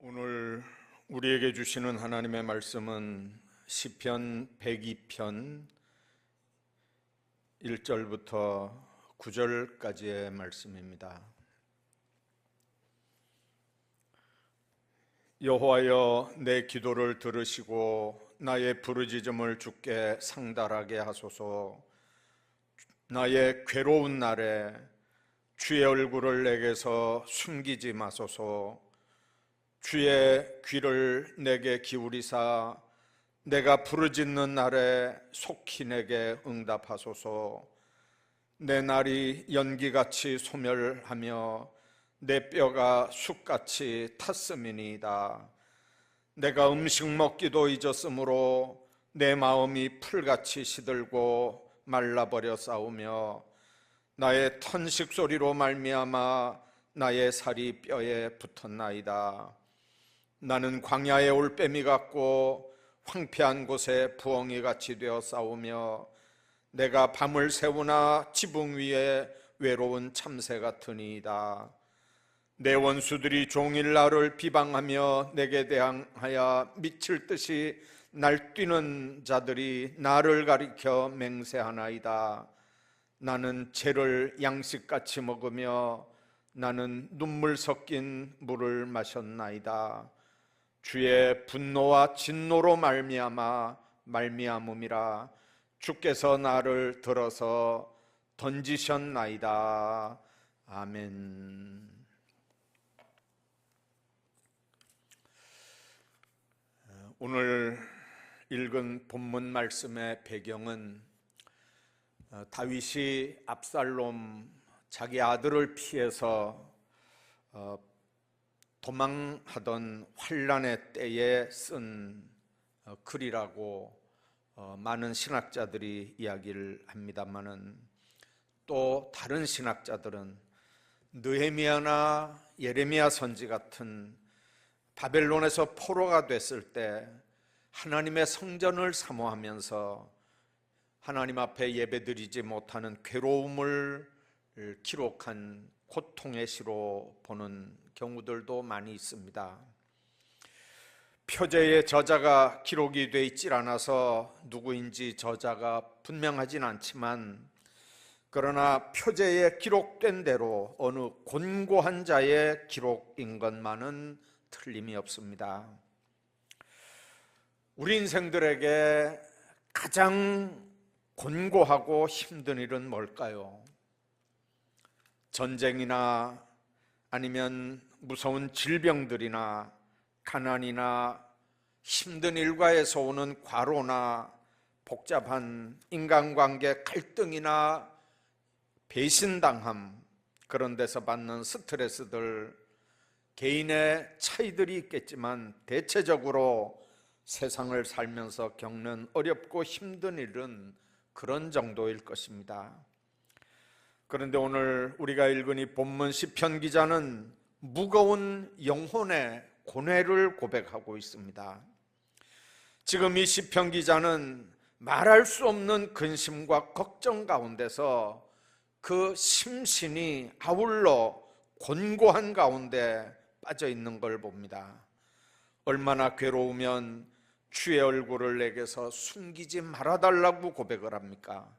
오늘 우리에게 주시는 하나님의 말씀은 시편 102편 1절부터 9절까지의 말씀입니다. 여호와여 내 기도를 들으시고 나의 부르짖음을 주께 상달하게 하소서 나의 괴로운 날에 주의 얼굴을 내게서 숨기지 마소서 주의 귀를 내게 기울이사 내가 부르짖는 날에 속히 내게 응답하소서. 내 날이 연기같이 소멸하며 내 뼈가 쑥같이 탔음이니이다. 내가 음식 먹기도 잊었으므로 내 마음이 풀같이 시들고 말라버려 싸우며 나의 턴식 소리로 말미암아 나의 살이 뼈에 붙었나이다 나는 광야의 올빼미 같고 황폐한 곳에 부엉이 같이 되어 싸우며 내가 밤을 새우나 지붕 위에 외로운 참새 같으니이다. 내 원수들이 종일 나를 비방하며 내게 대항하여 미칠 듯이 날뛰는 자들이 나를 가리켜 맹세하나이다. 나는 죄를 양식같이 먹으며 나는 눈물 섞인 물을 마셨나이다. 주의 분노와 진노로 말미암아 말미암음이라 주께서 나를 들어서 던지셨나이다. 아멘. 오늘 읽은 본문 말씀의 배경은 어, 다윗이 압살롬 자기 아들을 피해서 어, 도망하던 환란의 때에 쓴 어, 글이라고 어, 많은 신학자들이 이야기를 합니다만은 또 다른 신학자들은 느헤미야나 예레미야 선지 같은 바벨론에서 포로가 됐을 때 하나님의 성전을 사모하면서 하나님 앞에 예배드리지 못하는 괴로움을 기록한 고통의 시로 보는 경우들도 많이 있습니다. 표제의 저자가 기록이 돼 있질 않아서 누구인지 저자가 분명하진 않지만 그러나 표제에 기록된 대로 어느 곤고한 자의 기록인 것만은 틀림이 없습니다. 우리 인생들에게 가장 곤고하고 힘든 일은 뭘까요? 전쟁이나 아니면 무서운 질병들이나 가난이나 힘든 일과에서 오는 과로나 복잡한 인간관계 갈등이나 배신당함 그런 데서 받는 스트레스들 개인의 차이들이 있겠지만 대체적으로 세상을 살면서 겪는 어렵고 힘든 일은 그런 정도일 것입니다. 그런데 오늘 우리가 읽은 이 본문 시편 기자는 무거운 영혼의 고뇌를 고백하고 있습니다. 지금 이 시편 기자는 말할 수 없는 근심과 걱정 가운데서 그 심신이 아울러 곤고한 가운데 빠져 있는 걸 봅니다. 얼마나 괴로우면 주의 얼굴을 내게서 숨기지 말아달라고 고백을 합니까?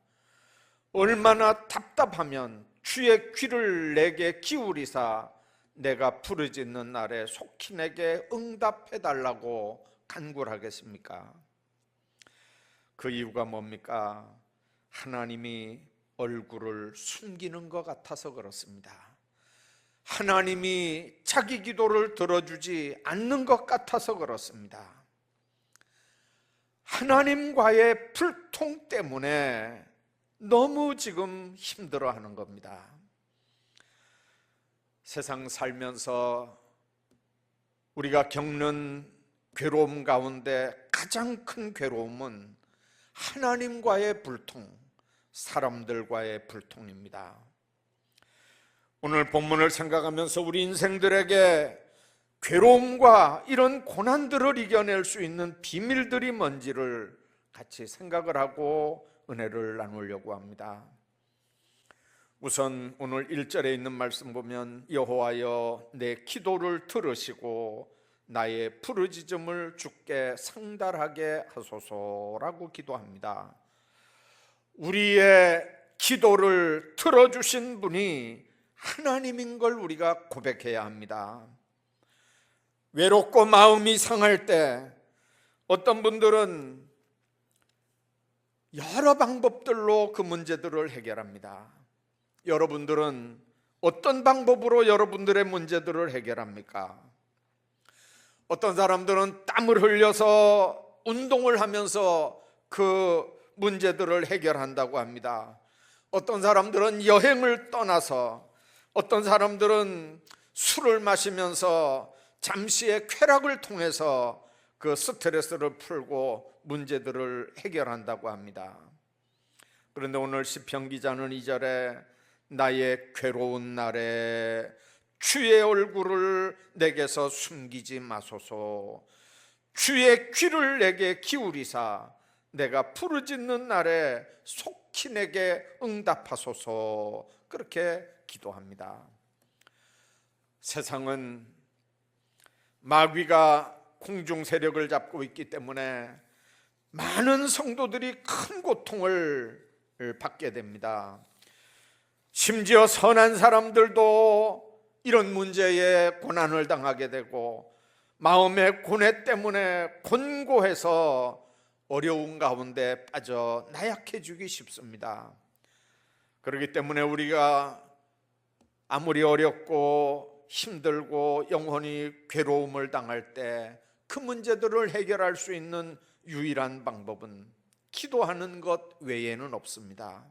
얼마나 답답하면 주의 귀를 내게 기울이사 내가 부르짖는 날에 속히 내게 응답해 달라고 간구하겠습니까? 그 이유가 뭡니까? 하나님이 얼굴을 숨기는 것 같아서 그렇습니다. 하나님이 자기 기도를 들어주지 않는 것 같아서 그렇습니다. 하나님과의 불통 때문에 너무 지금 힘들어 하는 겁니다. 세상 살면서 우리가 겪는 괴로움 가운데 가장 큰 괴로움은 하나님과의 불통, 사람들과의 불통입니다. 오늘 본문을 생각하면서 우리 인생들에게 괴로움과 이런 고난들을 이겨낼 수 있는 비밀들이 뭔지를 같이 생각을 하고 은혜를 나누려고 합니다. 우선 오늘 1절에 있는 말씀 보면 여호와여 내 기도를 들으시고 나의 부르짖음을 주께 상달하게 하소서라고 기도합니다. 우리의 기도를 들어주신 분이 하나님인 걸 우리가 고백해야 합니다. 외롭고 마음이 상할 때 어떤 분들은 여러 방법들로 그 문제들을 해결합니다. 여러분들은 어떤 방법으로 여러분들의 문제들을 해결합니까? 어떤 사람들은 땀을 흘려서 운동을 하면서 그 문제들을 해결한다고 합니다. 어떤 사람들은 여행을 떠나서 어떤 사람들은 술을 마시면서 잠시의 쾌락을 통해서 그 스트레스를 풀고 문제들을 해결한다고 합니다. 그런데 오늘 시편 기자는 이절에 나의 괴로운 날에 주의 얼굴을 내게서 숨기지 마소서 주의 귀를 내게 기울이사 내가 부르짖는 날에 속히 내게 응답하소서 그렇게 기도합니다. 세상은 마귀가 공중 세력을 잡고 있기 때문에 많은 성도들이 큰 고통을 받게 됩니다. 심지어 선한 사람들도 이런 문제에 고난을 당하게 되고 마음의 고뇌 때문에 곤고해서 어려운 가운데 빠져 나약해지기 쉽습니다. 그렇기 때문에 우리가 아무리 어렵고 힘들고 영혼이 괴로움을 당할 때 그 문제들을 해결할 수 있는 유일한 방법은 기도하는 것 외에는 없습니다.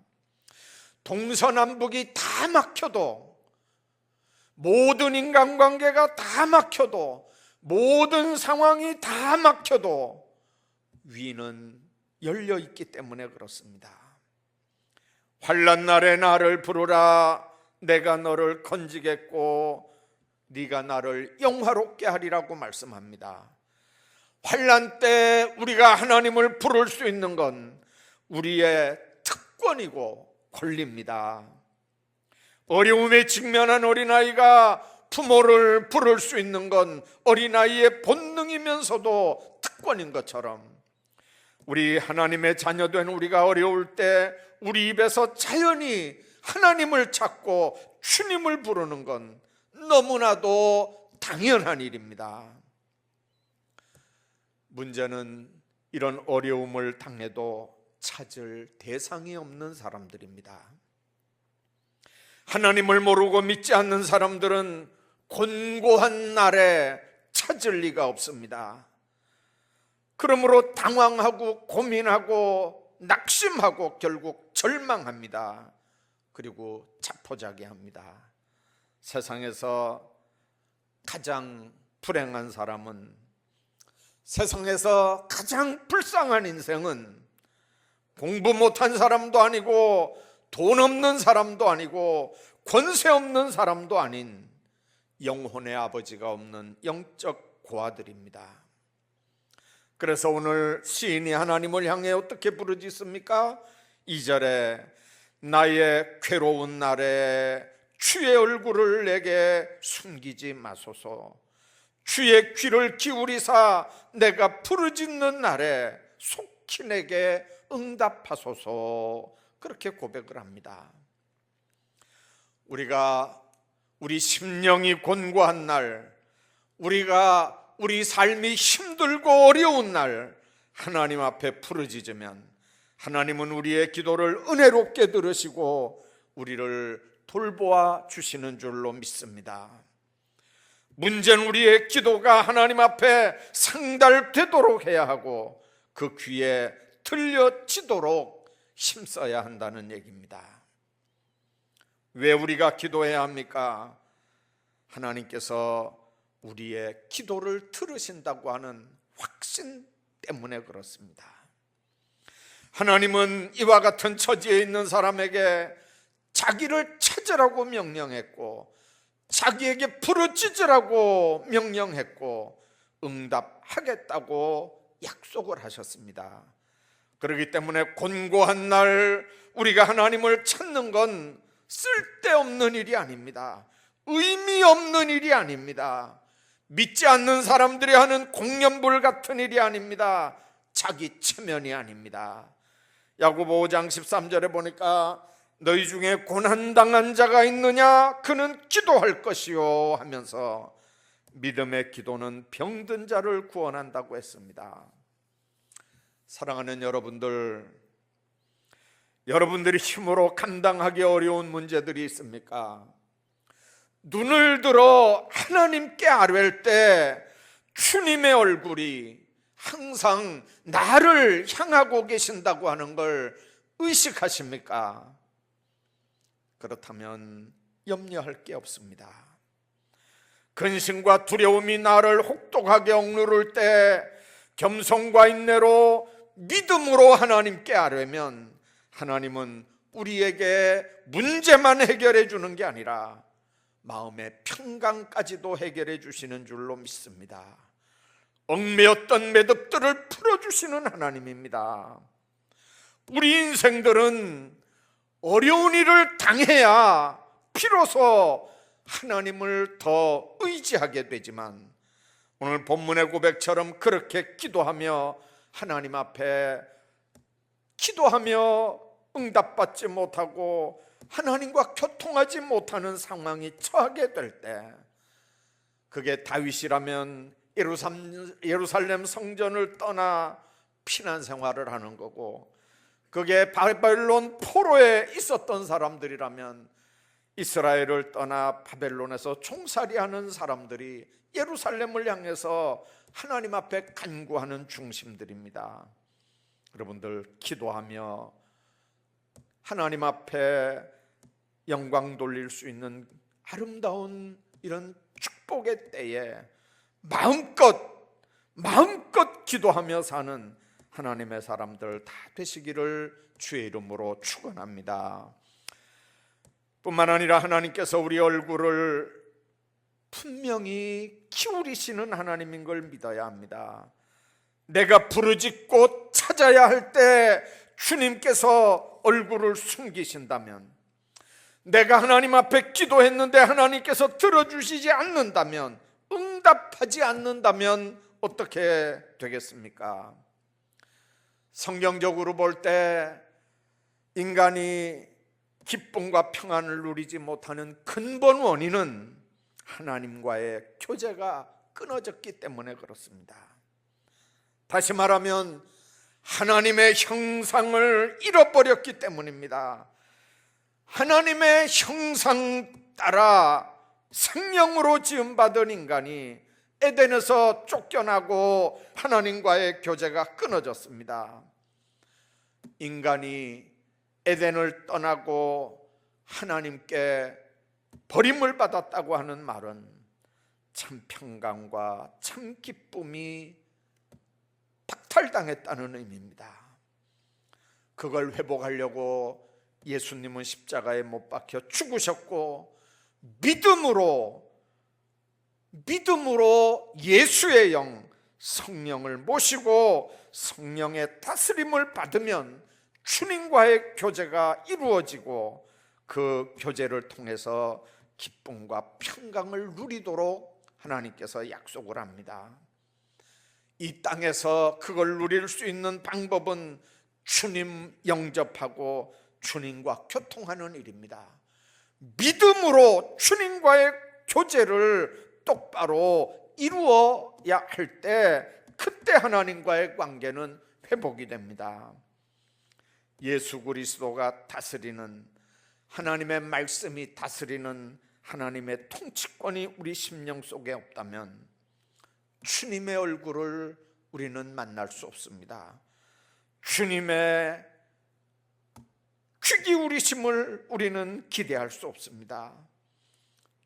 동서남북이 다 막혀도 모든 인간관계가 다 막혀도 모든 상황이 다 막혀도 위는 열려 있기 때문에 그렇습니다. 환란 날에 나를 부르라 내가 너를 건지겠고 네가 나를 영화롭게 하리라고 말씀합니다. 환란 때 우리가 하나님을 부를 수 있는 건 우리의 특권이고 권리입니다. 어려움에 직면한 어린아이가 부모를 부를 수 있는 건 어린아이의 본능이면서도 특권인 것처럼 우리 하나님의 자녀된 우리가 어려울 때 우리 입에서 자연히 하나님을 찾고 주님을 부르는 건 너무나도 당연한 일입니다. 문제는 이런 어려움을 당해도 찾을 대상이 없는 사람들입니다. 하나님을 모르고 믿지 않는 사람들은 곤고한 날에 찾을 리가 없습니다. 그러므로 당황하고 고민하고 낙심하고 결국 절망합니다. 그리고 자포자기합니다. 세상에서 가장 불행한 사람은 세상에서 가장 불쌍한 인생은 공부 못한 사람도 아니고 돈 없는 사람도 아니고 권세 없는 사람도 아닌 영혼의 아버지가 없는 영적 고아들입니다. 그래서 오늘 시인이 하나님을 향해 어떻게 부르짖습니까? 2절에 나의 괴로운 날에 주의 얼굴을 내게 숨기지 마소서 주의 귀를 기울이사 내가 부르짖는 날에 속히 내게 응답하소서 그렇게 고백을 합니다. 우리가 우리 심령이 곤고한 날, 우리가 우리 삶이 힘들고 어려운 날 하나님 앞에 부르짖으면 하나님은 우리의 기도를 은혜롭게 들으시고 우리를 돌보아 주시는 줄로 믿습니다. 문제는 우리의 기도가 하나님 앞에 상달되도록 해야 하고 그 귀에 들려지도록 힘써야 한다는 얘기입니다. 왜 우리가 기도해야 합니까? 하나님께서 우리의 기도를 들으신다고 하는 확신 때문에 그렇습니다. 하나님은 이와 같은 처지에 있는 사람에게 자기를 찾으라고 명령했고 자기에게 부르짖으라고 명령했고 응답하겠다고 약속을 하셨습니다. 그렇기 때문에 곤고한 날 우리가 하나님을 찾는 건 쓸데없는 일이 아닙니다. 의미 없는 일이 아닙니다. 믿지 않는 사람들이 하는 공연불 같은 일이 아닙니다. 자기 체면이 아닙니다. 야고보 5장 13절에 보니까 너희 중에 고난 당한 자가 있느냐 그는 기도할 것이요 하면서 믿음의 기도는 병든 자를 구원한다고 했습니다. 사랑하는 여러분들 여러분들이 힘으로 감당하기 어려운 문제들이 있습니까? 눈을 들어 하나님께 아뢰일 때 주님의 얼굴이 항상 나를 향하고 계신다고 하는 걸 의식하십니까? 그렇다면 염려할 게 없습니다. 근심과 두려움이 나를 혹독하게 억누를 때 겸손과 인내로 믿음으로 하나님께 아뢰면 하나님은 우리에게 문제만 해결해 주는 게 아니라 마음의 평강까지도 해결해 주시는 줄로 믿습니다. 얽매였던 매듭들을 풀어주시는 하나님입니다. 우리 인생들은 어려운 일을 당해야 비로소 하나님을 더 의지하게 되지만 오늘 본문의 고백처럼 그렇게 기도하며 하나님 앞에 기도하며 응답받지 못하고 하나님과 교통하지 못하는 상황이 처하게 될 때 그게 다윗이라면 예루살렘, 성전을 떠나 피난 생활을 하는 거고 그게 바벨론 포로에 있었던 사람들이라면 이스라엘을 떠나 바벨론에서 총살이하는 사람들이 예루살렘을 향해서 하나님 앞에 간구하는 중심들입니다. 여러분들 기도하며 하나님 앞에 영광 돌릴 수 있는 아름다운 이런 축복의 때에 마음껏 마음껏 기도하며 사는 하나님의 사람들 다 되시기를 주의 이름으로 축원합니다. 뿐만 아니라 하나님께서 우리 얼굴을 분명히 기울이시는 하나님인 걸 믿어야 합니다. 내가 부르짖고 찾아야 할 때 주님께서 얼굴을 숨기신다면 내가 하나님 앞에 기도했는데 하나님께서 들어주시지 않는다면 응답하지 않는다면 어떻게 되겠습니까? 성경적으로 볼 때 인간이 기쁨과 평안을 누리지 못하는 근본 원인은 하나님과의 교제가 끊어졌기 때문에 그렇습니다. 다시 말하면 하나님의 형상을 잃어버렸기 때문입니다. 하나님의 형상 따라 생명으로 지음받은 인간이 에덴에서 쫓겨나고 하나님과의 교제가 끊어졌습니다. 인간이 에덴을 떠나고 하나님께 버림을 받았다고 하는 말은 참 평강과 참 기쁨이 박탈당했다는 의미입니다. 그걸 회복하려고 예수님은 십자가에 못 박혀 죽으셨고 믿음으로 믿음으로 예수의 영 성령을 모시고 성령의 다스림을 받으면 주님과의 교제가 이루어지고 그 교제를 통해서 기쁨과 평강을 누리도록 하나님께서 약속을 합니다. 이 땅에서 그걸 누릴 수 있는 방법은 주님 영접하고 주님과 교통하는 일입니다. 믿음으로 주님과의 교제를 똑바로 이루어야 할 때 그때 하나님과의 관계는 회복이 됩니다. 예수 그리스도가 다스리는 하나님의 말씀이 다스리는 하나님의 통치권이 우리 심령 속에 없다면 주님의 얼굴을 우리는 만날 수 없습니다. 주님의 귀 기울이심을 우리는 기대할 수 없습니다.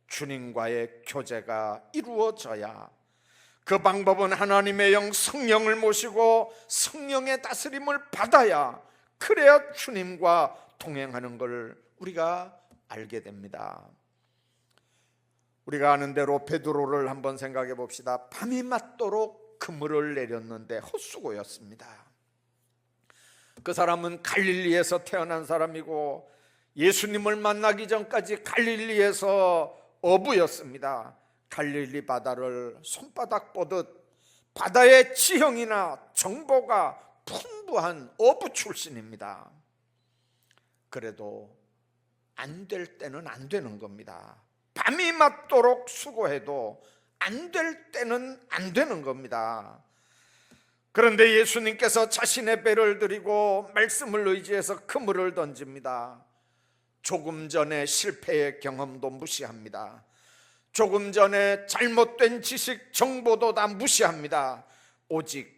주님과의 교제가 이루어져야 그 방법은 하나님의 영 성령을 모시고 성령의 다스림을 받아야 그래야 주님과 동행하는 걸 우리가 알게 됩니다. 우리가 아는 대로 베드로를 한번 생각해 봅시다. 밤이 맞도록 그물을 내렸는데 헛수고였습니다. 그 사람은 갈릴리에서 태어난 사람이고 예수님을 만나기 전까지 갈릴리에서 어부였습니다. 갈릴리 바다를 손바닥 보듯 바다의 지형이나 정보가 풍부한 어부 출신입니다. 그래도 안 될 때는 안 되는 겁니다. 밤이 맞도록 수고해도 안 될 때는 안 되는 겁니다. 그런데 예수님께서 자신의 배를 들이고 말씀을 의지해서 그물을 던집니다. 조금 전에 실패의 경험도 무시합니다. 조금 전에 잘못된 지식, 정보도 다 무시합니다. 오직,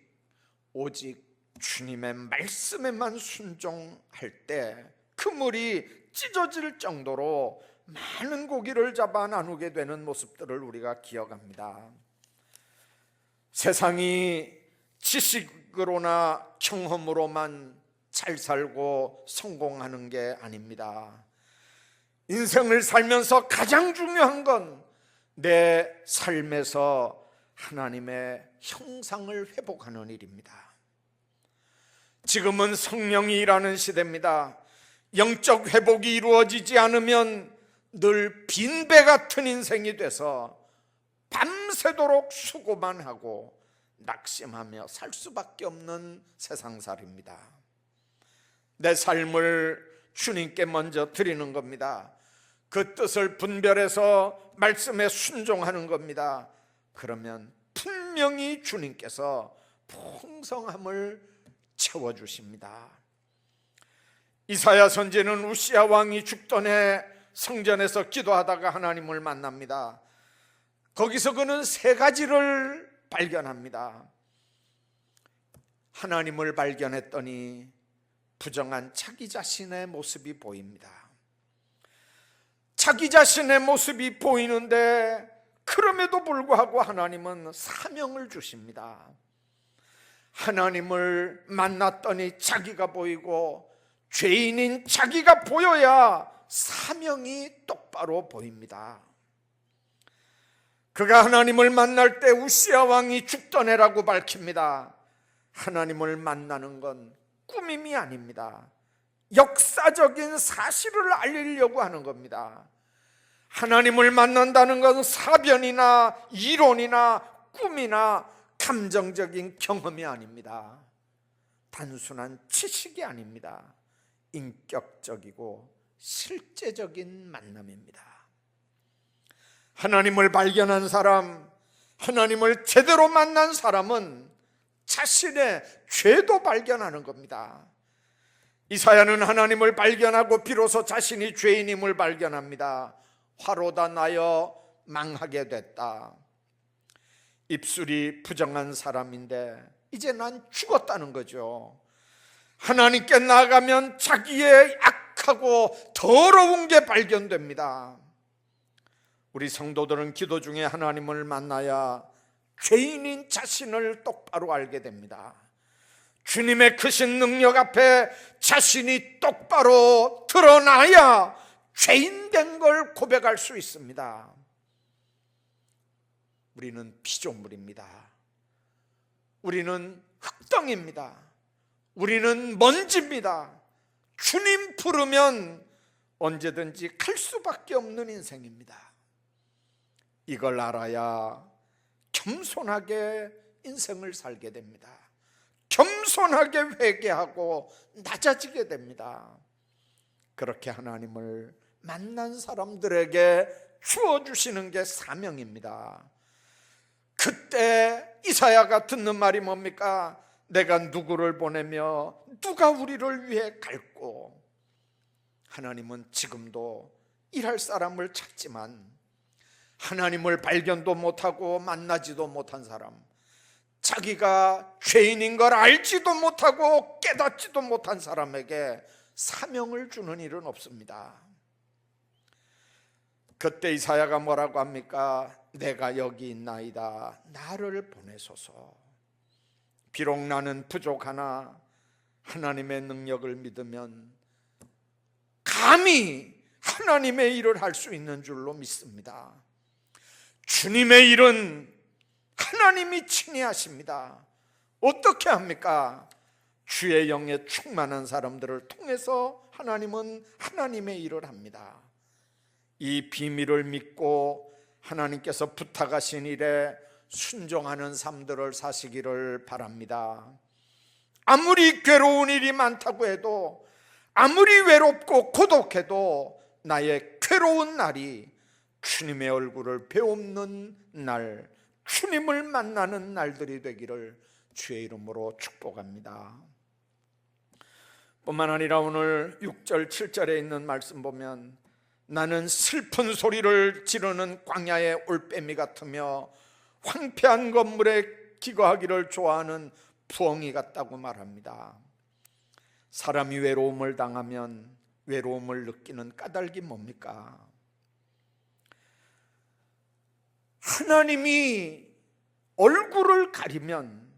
오직 주님의 말씀에만 순종할 때 그물이 찢어질 정도로 많은 고기를 잡아 나누게 되는 모습들을 우리가 기억합니다. 세상이 지식으로나 경험으로만 잘 살고 성공하는 게 아닙니다. 인생을 살면서 가장 중요한 건 내 삶에서 하나님의 형상을 회복하는 일입니다. 지금은 성령이 일하는 시대입니다. 영적 회복이 이루어지지 않으면 늘 빈배 같은 인생이 돼서 밤새도록 수고만 하고 낙심하며 살 수밖에 없는 세상살입니다. 내 삶을 주님께 먼저 드리는 겁니다. 그 뜻을 분별해서 말씀에 순종하는 겁니다. 그러면 분명히 주님께서 풍성함을 채워 주십니다. 이사야 선지는 우시아 왕이 죽던 해 성전에서 기도하다가 하나님을 만납니다. 거기서 그는 세 가지를 발견합니다. 하나님을 발견했더니 부정한 자기 자신의 모습이 보입니다. 자기 자신의 모습이 보이는데 그럼에도 불구하고 하나님은 사명을 주십니다. 하나님을 만났더니 자기가 보이고 죄인인 자기가 보여야 사명이 똑바로 보입니다. 그가 하나님을 만날 때 우시아 왕이 죽던 해라고 밝힙니다. 하나님을 만나는 건 꾸밈이 아닙니다. 역사적인 사실을 알리려고 하는 겁니다. 하나님을 만난다는 것은 사변이나 이론이나 꿈이나 감정적인 경험이 아닙니다. 단순한 지식이 아닙니다. 인격적이고 실제적인 만남입니다. 하나님을 발견한 사람, 하나님을 제대로 만난 사람은 자신의 죄도 발견하는 겁니다. 이사야는 하나님을 발견하고 비로소 자신이 죄인임을 발견합니다. 화로다 나여 망하게 됐다. 입술이 부정한 사람인데 이제 난 죽었다는 거죠. 하나님께 나가면 자기의 악하고 더러운 게 발견됩니다. 우리 성도들은 기도 중에 하나님을 만나야 죄인인 자신을 똑바로 알게 됩니다. 주님의 크신 능력 앞에 자신이 똑바로 드러나야 죄인 된 걸 고백할 수 있습니다. 우리는 피조물입니다. 우리는 흙덩입니다. 우리는 먼지입니다. 주님 부르면 언제든지 갈 수밖에 없는 인생입니다. 이걸 알아야 겸손하게 인생을 살게 됩니다. 겸손하게 회개하고 낮아지게 됩니다. 그렇게 하나님을 만난 사람들에게 주어 주시는 게 사명입니다. 그때 이사야가 듣는 말이 뭡니까? 내가 누구를 보내며 누가 우리를 위해 갈고 하나님은 지금도 일할 사람을 찾지만 하나님을 발견도 못하고 만나지도 못한 사람 자기가 죄인인 걸 알지도 못하고 깨닫지도 못한 사람에게 사명을 주는 일은 없습니다. 그때 이사야가 뭐라고 합니까? 내가 여기 있나이다. 나를 보내소서. 비록 나는 부족하나 하나님의 능력을 믿으면 감히 하나님의 일을 할 수 있는 줄로 믿습니다. 주님의 일은 하나님이 친히 하십니다. 어떻게 합니까? 주의 영에 충만한 사람들을 통해서 하나님은 하나님의 일을 합니다. 이 비밀을 믿고 하나님께서 부탁하신 일에 순종하는 삶들을 사시기를 바랍니다. 아무리 괴로운 일이 많다고 해도 아무리 외롭고 고독해도 나의 괴로운 날이 주님의 얼굴을 배움는 날, 주님을 만나는 날들이 되기를 주의 이름으로 축복합니다. 뿐만 아니라 오늘 6절, 7절에 있는 말씀 보면 나는 슬픈 소리를 지르는 광야의 올빼미 같으며 황폐한 건물에 기거하기를 좋아하는 부엉이 같다고 말합니다. 사람이 외로움을 당하면 외로움을 느끼는 까닭이 뭡니까? 하나님이 얼굴을 가리면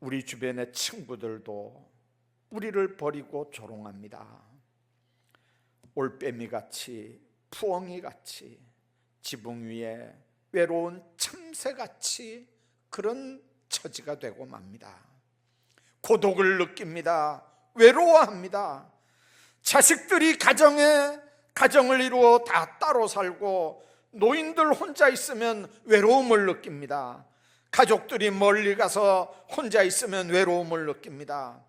우리 주변의 친구들도 우리를 버리고 조롱합니다. 올빼미 같이 푸엉이 같이 지붕 위에 외로운 참새 같이 그런 처지가 되고 맙니다. 고독을 느낍니다. 외로워합니다. 자식들이 가정에 가정을 이루어 다 따로 살고 노인들 혼자 있으면 외로움을 느낍니다. 가족들이 멀리 가서 혼자 있으면 외로움을 느낍니다.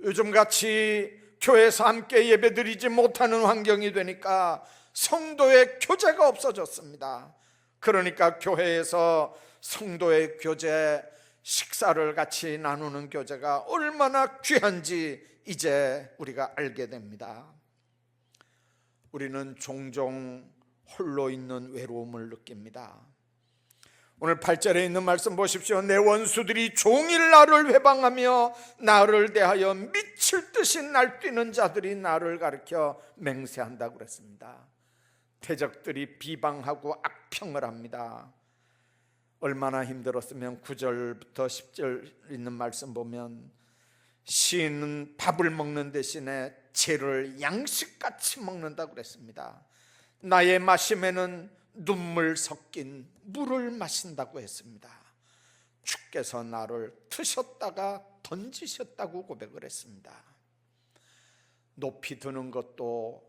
요즘 같이 교회에서 함께 예배드리지 못하는 환경이 되니까 성도의 교제가 없어졌습니다. 그러니까 교회에서 성도의 교제, 식사를 같이 나누는 교제가 얼마나 귀한지 이제 우리가 알게 됩니다. 우리는 종종 홀로 있는 외로움을 느낍니다. 오늘 8절에 있는 말씀 보십시오. 내 원수들이 종일 나를 회방하며 나를 대하여 미칠 듯이 날뛰는 자들이 나를 가리켜 맹세한다고 그랬습니다. 대적들이 비방하고 악평을 합니다. 얼마나 힘들었으면 9절부터 10절 있는 말씀 보면 시인은 밥을 먹는 대신에 죄를 양식같이 먹는다고 그랬습니다. 나의 마심에는 눈물 섞인 물을 마신다고 했습니다. 주께서 나를 트셨다가 던지셨다고 고백을 했습니다. 높이 드는 것도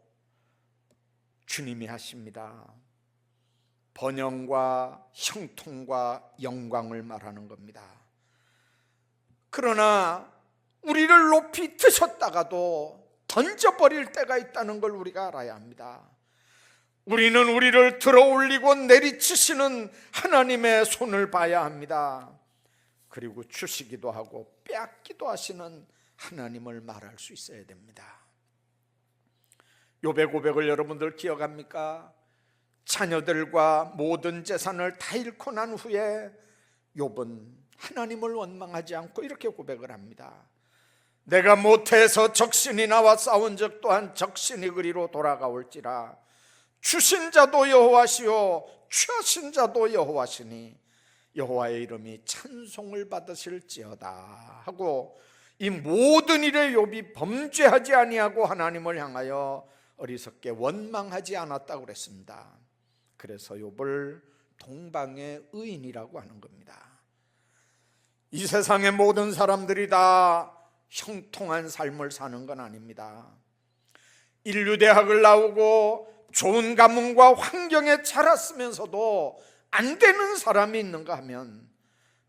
주님이 하십니다. 번영과 형통과 영광을 말하는 겁니다. 그러나 우리를 높이 드셨다가도 던져버릴 때가 있다는 걸 우리가 알아야 합니다. 우리는 우리를 들어 올리고 내리치시는 하나님의 손을 봐야 합니다. 그리고 주시기도 하고 빼앗기도 하시는 하나님을 말할 수 있어야 됩니다. 요배 고백을 여러분들 기억합니까? 자녀들과 모든 재산을 다 잃고 난 후에 욥은 하나님을 원망하지 않고 이렇게 고백을 합니다. 내가 못해서 적신이 나와 싸운 적 또한 적신이 그리로 돌아가올지라 주신 자도 여호와시요 취하신 자도 여호와시니 여호와의 이름이 찬송을 받으실지어다 하고 이 모든 일에 욥이 범죄하지 아니하고 하나님을 향하여 어리석게 원망하지 않았다고 그랬습니다. 그래서 욥을 동방의 의인이라고 하는 겁니다. 이 세상의 모든 사람들이 다 형통한 삶을 사는 건 아닙니다. 인류 대학을 나오고 좋은 가문과 환경에 자랐으면서도 안 되는 사람이 있는가 하면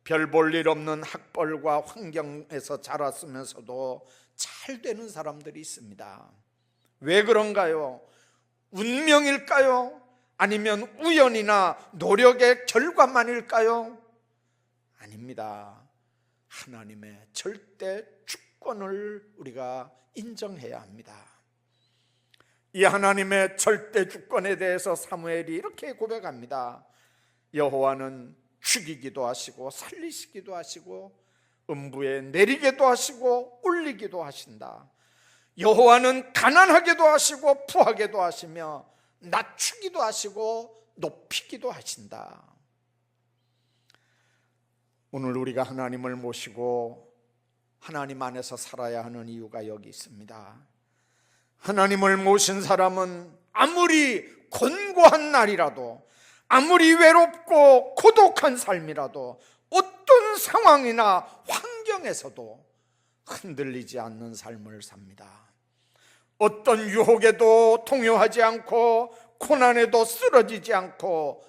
별 볼 일 없는 학벌과 환경에서 자랐으면서도 잘 되는 사람들이 있습니다. 왜 그런가요? 운명일까요? 아니면 우연이나 노력의 결과만일까요? 아닙니다. 하나님의 절대 주권을 우리가 인정해야 합니다. 이 하나님의 절대 주권에 대해서 사무엘이 이렇게 고백합니다. 여호와는 죽이기도 하시고 살리시기도 하시고 음부에 내리게도 하시고 올리기도 하신다. 여호와는 가난하게도 하시고 부하게도 하시며 낮추기도 하시고 높이기도 하신다. 오늘 우리가 하나님을 모시고 하나님 안에서 살아야 하는 이유가 여기 있습니다. 하나님을 모신 사람은 아무리 곤고한 날이라도 아무리 외롭고 고독한 삶이라도 어떤 상황이나 환경에서도 흔들리지 않는 삶을 삽니다. 어떤 유혹에도 통요하지 않고 고난에도 쓰러지지 않고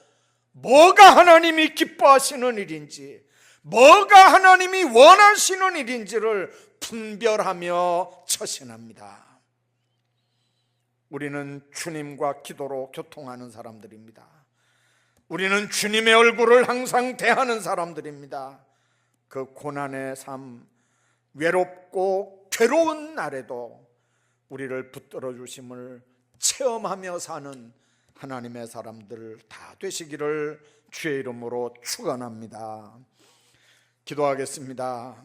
뭐가 하나님이 기뻐하시는 일인지, 뭐가 하나님이 원하시는 일인지를 분별하며 처신합니다. 우리는 주님과 기도로 교통하는 사람들입니다. 우리는 주님의 얼굴을 항상 대하는 사람들입니다. 그 고난의 삶, 외롭고 괴로운 날에도 우리를 붙들어 주심을 체험하며 사는 하나님의 사람들 다 되시기를 주의 이름으로 축원합니다. 기도하겠습니다.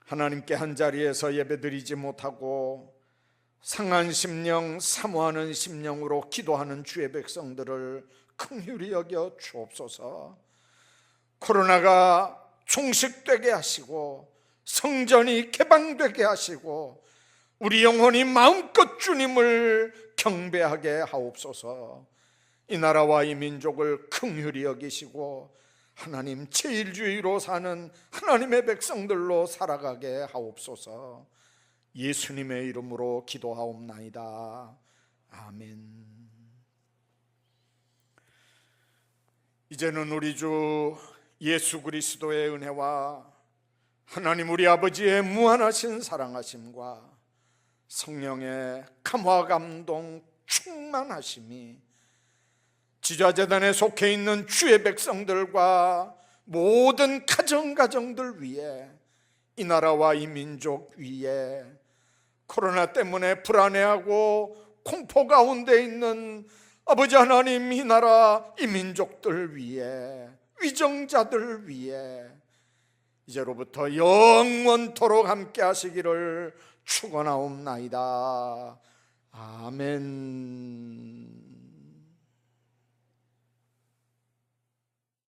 하나님께 한 자리에서 예배드리지 못하고 상한 심령, 사모하는 심령으로 기도하는 주의 백성들을 긍휼히 여겨 주옵소서. 코로나가 종식되게 하시고 성전이 개방되게 하시고 우리 영혼이 마음껏 주님을 경배하게 하옵소서. 이 나라와 이 민족을 긍휼히 여기시고 하나님 제일주의로 사는 하나님의 백성들로 살아가게 하옵소서. 예수님의 이름으로 기도하옵나이다. 아멘. 이제는 우리 주 예수 그리스도의 은혜와 하나님 우리 아버지의 무한하신 사랑하심과 성령의 감화 감동 충만하심이 지좌재단에 속해 있는 주의 백성들과 모든 가정 가정들 위에 이 나라와 이 민족 위에 코로나 때문에 불안해하고 공포 가운데 있는 아버지 하나님 이 나라 이 민족들 위에 위정자들 위에 이제로부터 영원토록 함께 하시기를 축원하옵나이다. 아멘.